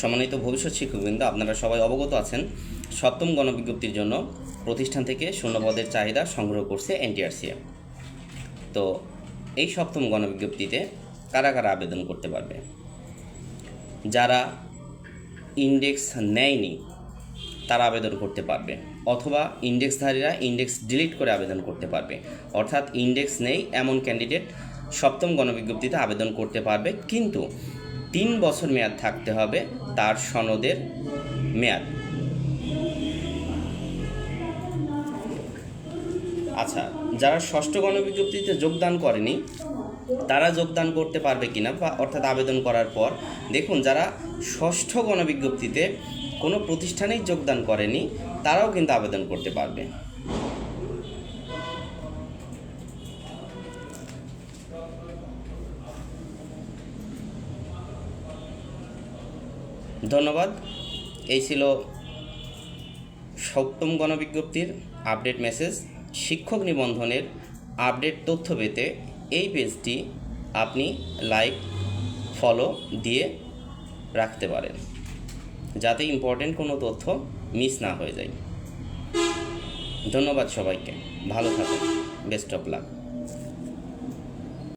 সম্মানিত ভবিষ্যৎ শিক্ষকবৃন্দ, আপনারা সবাই অবগত আছেন, সপ্তম গণবিজ্ঞপ্তির জন্য প্রতিষ্ঠান থেকে শূন্যপদের চাহিদা সংগ্রহ করছে এনটিআরসিএ তো এই সপ্তম গণবিজ্ঞপ্তিতে কারা কারা আবেদন করতে পারবে? যারা ইন্ডেক্স নেয়নি, তারা আবেদন করতে পারবে, অথবা ইন্ডেক্সধারীরা ইন্ডেক্স ডিলিট করে আবেদন করতে পারবে। অর্থাৎ ইন্ডেক্স নেই এমন ক্যান্ডিডেট সপ্তম গণবিজ্ঞপ্তিতে আবেদন করতে পারবে, কিন্তু তিন বছর মেয়াদ থাকতে হবে তার সনদের মেয়াদ। আচ্ছা যারা ষষ্ঠ গণবিজ্ঞপ্তিতে যোগদান করেনি, তারা যোগদান করতে পারবে কিনা বা অর্থাৎ আবেদন করার পর, দেখুন, যারা ষষ্ঠ গণবিজ্ঞপ্তিতে কোনো প্রতিষ্ঠানেই যোগদান করেনি, তারাও কিন্তু আবেদন করতে পারবে। ধন্যবাদ। এই ছিল সপ্তম গণবিজ্ঞপ্তির আপডেট মেসেজ। শিক্ষক নিবন্ধনের আপডেট তথ্য পেতে এই পেজটি আপনি লাইক, ফলো দিয়ে রাখতে পারেন, যাতে ইম্পর্টেন্ট কোনো তথ্য মিস না হয়ে যায়। ধন্যবাদ সবাইকে। ভালো থাকুন। Best of luck